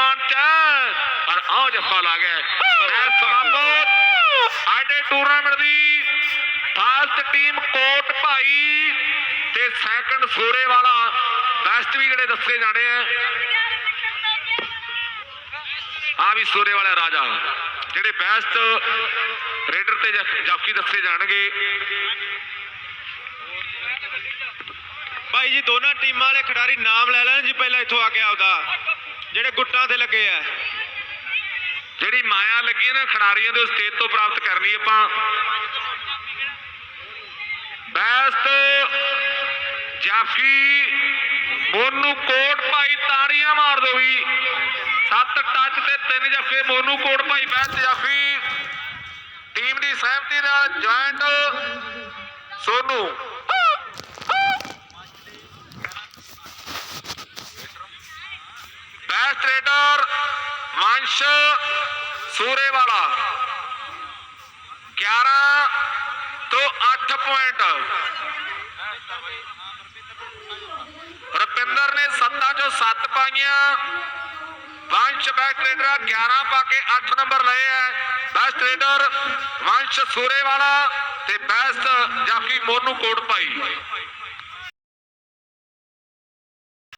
ਮਾਨ ਚ ਹੈ। ਪਰ ਆਹ ਜੱਫਾ ਲਾ ਸਮਾਪਤ ਆਡੇ ਟੂਰਨਾਮੈਂਟ ਦੀ ਫਾਸਟ ਟੀਮ ਕੋਟ ਭਾਈ ਤੇ ਸੈਕੰਡ ਸੋਰੇ ਵਾਲਾ ਬੈਸਟ ਵੀ ਜਿਹੜੇ ਦੱਸੇ ਜਾਣੇ ਆ। ਆ ਵੀ ਸੋਰੇ ਵਾਲਾ ਰਾਜਾ। ਜਿਹੜੇ ਬੈਸਟ ਰੇਡਰ ਤੇ ਜੱਫ- ਜਾਫੀ ਦੱਸੇ ਜਾਣਗੇ। ਭਾਈ ਜੀ, ਦੋਨਾਂ ਟੀਮਾਂ ਵਾਲੇ ਖਿਡਾਰੀ ਨਾਮ ਲੈ ਲੈਣ ਜੀ, ਪਹਿਲਾਂ ਇੱਥੋਂ ਆ ਕੇ ਆਪਦਾ। ਜਿਹੜੇ ਗੁੱਟਾਂ ਤੇ ਲੱਗੇ ਆ, ਜਿਹੜੀ ਮਾਇਆ ਲੱਗੀ ਹੈ ਨਾ ਖਿਡਾਰੀਆਂ ਦੇ ਸਟੇਜ ਤੋਂ ਪ੍ਰਾਪਤ ਕਰਨੀ ਆਪਾਂ। ਬੈਸਟ ਜਾਫੀ ਮੋਨੂ ਕੋਟ ਭਾਈ ਤਾੜੀਆਂ ਮਾਰ ਦੋ ਵੀ। ਸੱਤ ਟੱਚ ਤੇ ਤਿੰਨ ਜੱਫੇ, ਮੋਨੂ ਕੋਟ ਭਾਈ ਬੈਸਟ ਜਾਫੀ। ਟੀਮ ਦੀ ਸਹਿਮਤੀ ਨਾਲ ਜੁਆਇੰਟ ਸੋਨੂ। ਬੈਸਟ ਵੰਸ਼ ਸੂਰੇ 11 ਤੋਂ 8 ਪੁਆਇੰਟ ਰਪਿੰਦਰ ਨੇ 7 ਚੋਂ 7 ਪਾਈਆਂ। ਵੰਸ਼ ਬੈਸਟ ਰੇਡਰ 11 ਪਾ ਕੇ 8 ਨੰਬਰ ਲਏ ਹੈ ਬੈਸਟ ਰੇਡਰ ਵੰਸ਼ ਸੂਰੇਵਾਲਾ ਤੇ ਬੈਸਟ ਜਾਫੀ ਮੋਨੂ ਕੋਟ ਪਾਈ